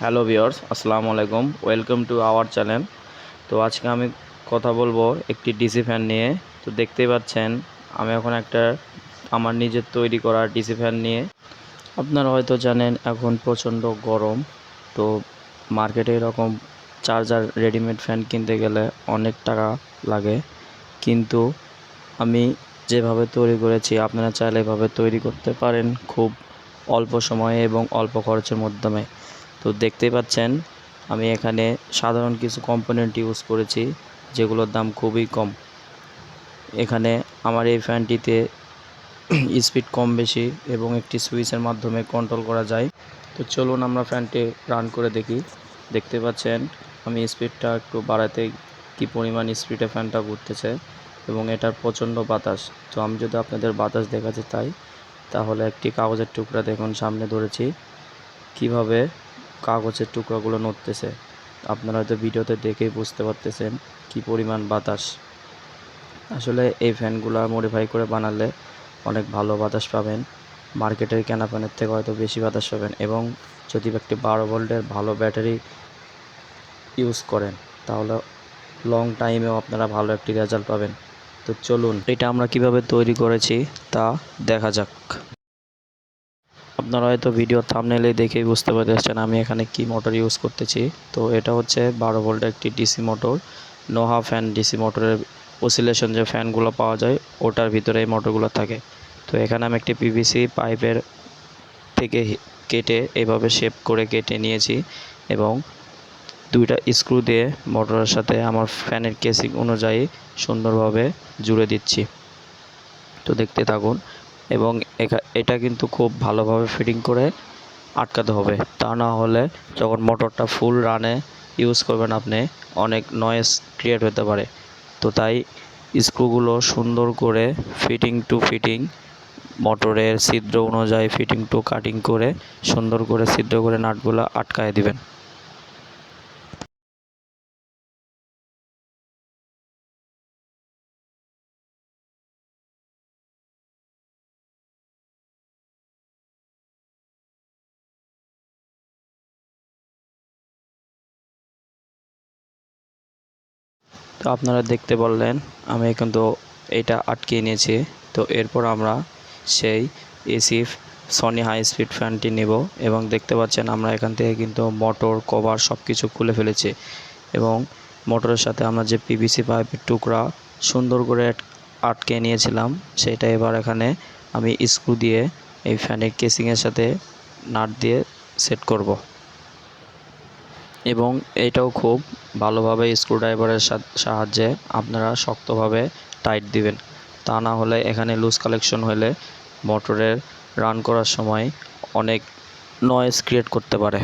Hello viewers আসসালামু আলাইকুম। Welcome to our channel. তো আজকে আমি কথা বলব একটি ডিসি ফ্যান নিয়ে। তো দেখতেই পাচ্ছেন, আমি এখন একটা আমার নিজের তৈরি করা ডিসি ফ্যান নিয়ে। আপনারা হয়তো জানেন, এখন প্রচণ্ড গরম। তো মার্কেটে এরকম চার্জার রেডিমেড ফ্যান কিনতে গেলে অনেক টাকা লাগে। কিন্তু আমি যেভাবে তৈরি করেছি, আপনারা চাইলে এভাবে তৈরি করতে পারেন খুব অল্প সময়ে এবং অল্প খরচের মাধ্যমে। তো দেখতেই পাচ্ছেন, আমি এখানে সাধারণ কিছু কম্পোনেন্ট ইউজ করেছি, যেগুলোর দাম খুবই কম। এখানে আমার এই ফ্যানটিতে স্পিড কম বেশি এবং একটি সুইচের মাধ্যমে কন্ট্রোল করা যায়। তো চলুন আমরা ফ্যানটি রান করে দেখি। দেখতে পাচ্ছেন, আমি স্পিডটা একটু বাড়াতে কি পরিমাণ স্পিডে ফ্যানটা ঘুরতেছে এবং এটার প্রচণ্ড বাতাস। তো আমি যদি আপনাদের বাতাস দেখাতে চাই, তাহলে একটি কাগজের টুকরা দেখুন, সামনে ধরেছি। কীভাবে কাগজের টুকরাগুলো নড়তেছে। আপনারা হয়তো ভিডিওতে দেখেই বুঝতে পারতেছেন কি পরিমাণ বাতাস। আসলে এই ফ্যানগুলো মডিফাই করে বানালে অনেক ভালো বাতাস পাবেন। মার্কেটের কেনা ফ্যানের থেকে হয়তো বেশি বাতাস পাবেন এবং যদি একটি বারো ভোল্টের ভালো ব্যাটারি ইউজ করেন, তাহলে লং টাইমেও আপনারা ভালো একটি রেজাল্ট পাবেন। তো চলুন, এটা আমরা কীভাবে তৈরি করেছি তা দেখা যাক। আপনারা হয়তো ভিডিও থামনেলে দেখেই বুঝতে পারছেন আমি এখানে কি মোটর ইউজ করতেছি। তো এটা হচ্ছে বারো ভোল্টের একটি ডিসি মোটর নোহা ফ্যান ডিসি মোটরের ওসিলেশন যে ফ্যানগুলো পাওয়া যায়, ওটার ভিতরে এই মোটরগুলো থাকে। তো এখানে আমি একটি পিভিসি পাইপের থেকে কেটে এভাবে শেপ করে কেটে নিয়েছি এবং দুইটা স্ক্রু দিয়ে মোটরের সাথে আমার ফ্যানের কেসিং অনুযায়ী সুন্দরভাবে জুড়ে দিচ্ছি। তো দেখতে থাকুন। এবং এটা কিন্তু খুব ভালোভাবে ফিটিং করে আটকাতে হবে। তা না হলে যখন মোটরটা ফুল রানে ইউজ করবেন আপনি, অনেক নয়েজ ক্রিয়েট হতে পারে। তো তাই স্ক্রুগুলো সুন্দর করে ফিটিং টু ফিটিং মোটরের ছিদ্র অনুযায়ী ফিটিং টু কাটিং করে সুন্দর করে ছিদ্র করে নাটগুলো আটকায় দিবেন। তো আপনারা দেখতে বললেন আমি কিন্তু এটা আটকে নিয়েছি। তো এরপর আমরা সেই এসি সনি হাই স্পিড ফ্যানটি নেব এবং দেখতে পাচ্ছেন আমরা এখান থেকে কিন্তু মোটর কভার সব কিছু খুলে ফেলেছি এবং মোটরের সাথে আমরা যে পিভিসি পাইপের টুকরা সুন্দর করে আটকে নিয়েছিলাম, সেটা এবার এখানে আমি স্ক্রু দিয়ে এই ফ্যানের কেসিংয়ের সাথে নাট দিয়ে সেট করব। এবং এটাও খুব ভালোভাবে স্ক্রুড্রাইভারের সাহায্যে আপনারা শক্তভাবে টাইট দিবেন। তা না হলে এখানে লুজ কালেকশন হলে মোটরের রান করার সময় অনেক নয়েজ ক্রিয়েট করতে পারে।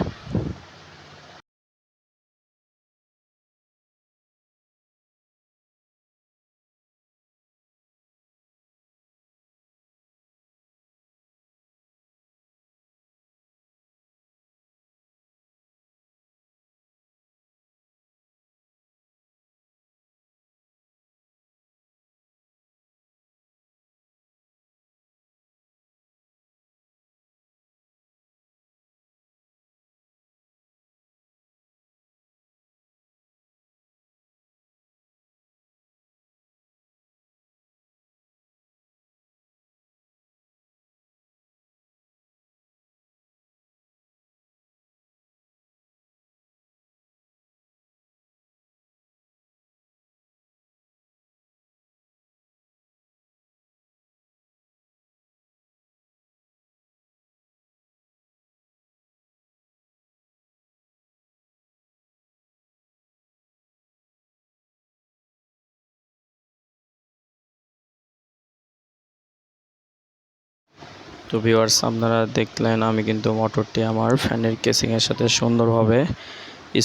তো ভিউয়ার্স আপনারা দেখলেন আমি কিন্তু মোটরটি আমার ফ্যানের কেসিংয়ের সাথে সুন্দরভাবে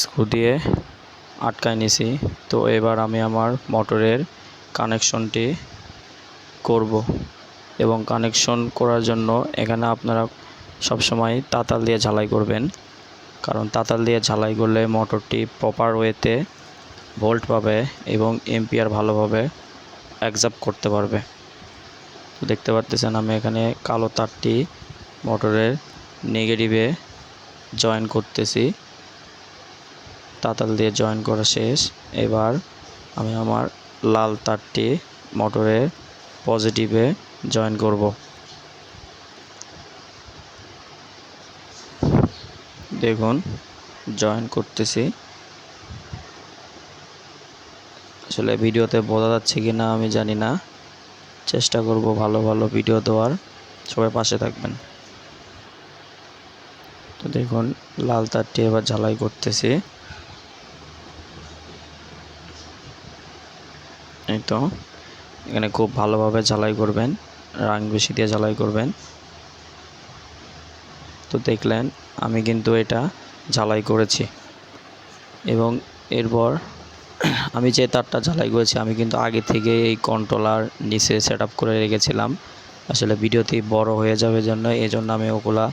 স্ক্রু দিয়ে আটকায় নিছি। তো এবার আমি আমার মোটরের কানেকশনটি করব এবং কানেকশন করার জন্য এখানে আপনারা সবসময় তাতাল দিয়ে ঝালাই করবেন। কারণ তাতাল দিয়ে ঝালাই করলে মোটরটি প্রপার ওয়েতে ভোল্ট পাবে এবং এম্পিয়ার ভালোভাবে অ্যাকজাপ্ট করতে পারবে। দেখতে পারতেছেন আমি এখানে কালো তারটি মোটরের নেগেটিভে জয়েন করতেছি। তাতাল দিয়ে জয়েন করা শেষ। এবার আমি আমার লাল তারটি মোটরের পজিটিভে জয়েন করব। দেখুন, জয়েন করতেছি। আসলে ভিডিওতে বোঝা যাচ্ছে কি না আমি জানি না। চেষ্টা করব ভালো ভালো ভিডিও দেওয়ার। সবাই পাশে থাকবেন। তো দেখুন, লাল তারটি এবার ঝালাই করতেছি। এই তো, এখানে খুব ভালোভাবে ঝালাই করবেন, রাং বেশি দিয়ে ঝালাই করবেন। তো দেখলেন, আমি কিন্তু এটা ঝালাই করেছি। এবং এরপর আমি যে তারটা ঝালাই করেছি, আমি কিন্তু আগে থেকে এই কন্ট্রোলার নিচে সেট করে রেখেছিলাম। আসলে ভিডিওটি বড় হয়ে যাবে জন্য এই জন্য আমি ওগুলা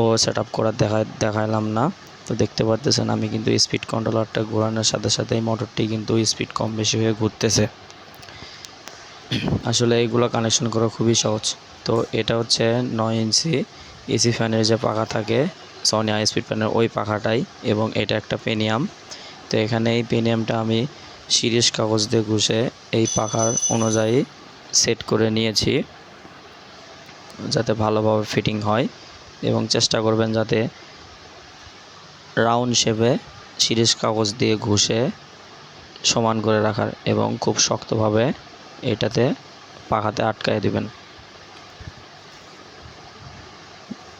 ও সেট আপ করা দেখা দেখালাম না। তো দেখতে পারতেছেন, আমি কিন্তু স্পিড কন্ট্রোলারটা ঘোরানোর সাথে সাথে এই মোটরটি কিন্তু স্পিড কম বেশি হয়ে ঘুরতেছে। আসলে এইগুলো কানেকশন করা খুবই সহজ। তো এটা হচ্ছে নয় ইঞ্চি এসি ফ্যানের যে পাখা থাকে সনি হাই স্পিড ফ্যানের ওই পাখাটাই এবং এটা একটা পেনিয়াম তো এখানে এই পেনিয়ামটা আমি সিরিজ কাগজ দিয়ে ঘুষে এই পাখার অনুযায়ী সেট করে নিয়েছি, যাতে ভালোভাবে ফিটিং হয় এবং চেষ্টা করবেন যাতে রাউন্ড শেপে সিরিজ কাগজ দিয়ে ঘুষে সমান করে রাখার এবং খুব শক্তভাবে এটাতে পাখাতে আটকায় দিবেন।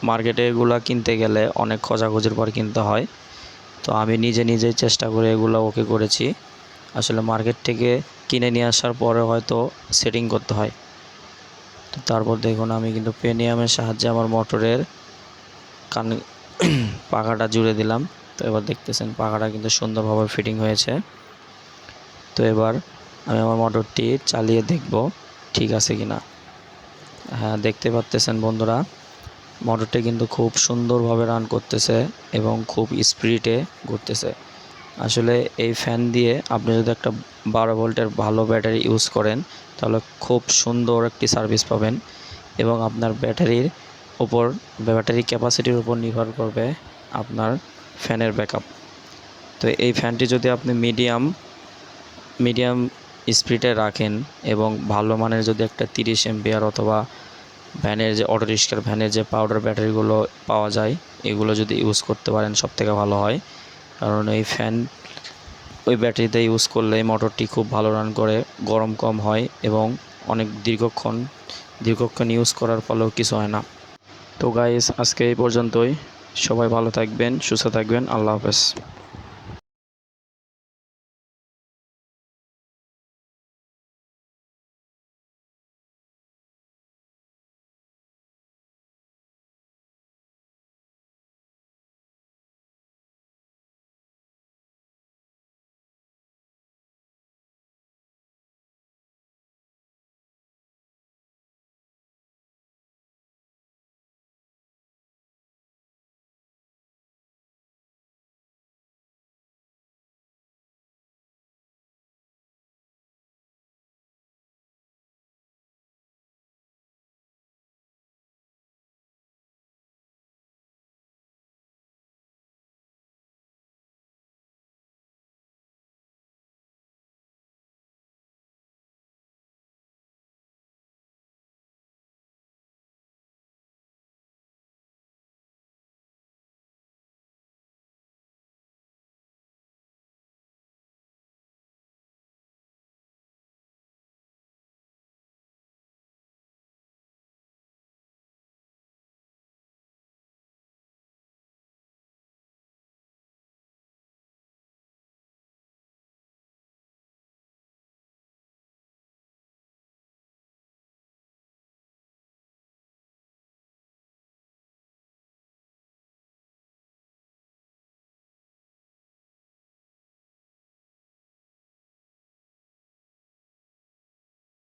মার্কেটে এগুলা কিনতে গেলে অনেক খোঁজাখুঁজির পর কিনতে হয়। তো আমি নিজে নিজেই চেষ্টা করে এগুলো ওকে করেছি। আসলে মার্কেট থেকে কিনে নিয়ে আসার পরে হয়তো সেটিং করতে হয়। তো তারপর দেখুন আমি কিন্তু পেনিয়ামের সাহায্যে আমার মোটরের কান পাখাটা জুড়ে দিলাম। তো এবার দেখতেছেন পাখাটা কিন্তু সুন্দরভাবে ফিটিং হয়েছে। তো এবার আমি আমার মোটরটি চালিয়ে দেখব ঠিক আছে কি না হ্যাঁ দেখতে পাচ্তেছেন বন্ধুরা। মোটরটি কিন্তু খুব সুন্দরভাবে রান করতেছে এবং খুব স্পিডে ঘুরতেছে। আসলে এই ফ্যান দিয়ে আপনি যদি একটা বারো ভোল্টের ভালো ব্যাটারি ইউজ করেন, তাহলে খুব সুন্দর একটি সার্ভিস পাবেন এবং আপনার ব্যাটারির উপর ব্যাটারি ক্যাপাসিটির উপর নির্ভর করবে আপনার ফ্যানের ব্যাকআপ তো এই ফ্যানটি যদি আপনি মিডিয়াম মিডিয়াম স্পিডে রাখেন এবং ভালো মানের যদি একটা তিরিশ এমপিআর অথবা ভ্যানের যে অটো রিক্সার ভ্যানের যে পাউডার ব্যাটারিগুলো পাওয়া যায়, এগুলো যদি ইউজ করতে পারেন সব থেকে ভালো হয়। কারণ এই ফ্যান ওই ব্যাটারিতে ইউজ করলে মোটরটি খুব ভালো রান করে, গরম কম হয় এবং অনেক দীর্ঘক্ষণ দীর্ঘক্ষণ ইউজ করার ফলেও কিছু হয় না। তো গাইস আজকে এই পর্যন্তই। সবাই ভালো থাকবেন, সুস্থ থাকবেন। আল্লাহ হাফেজ।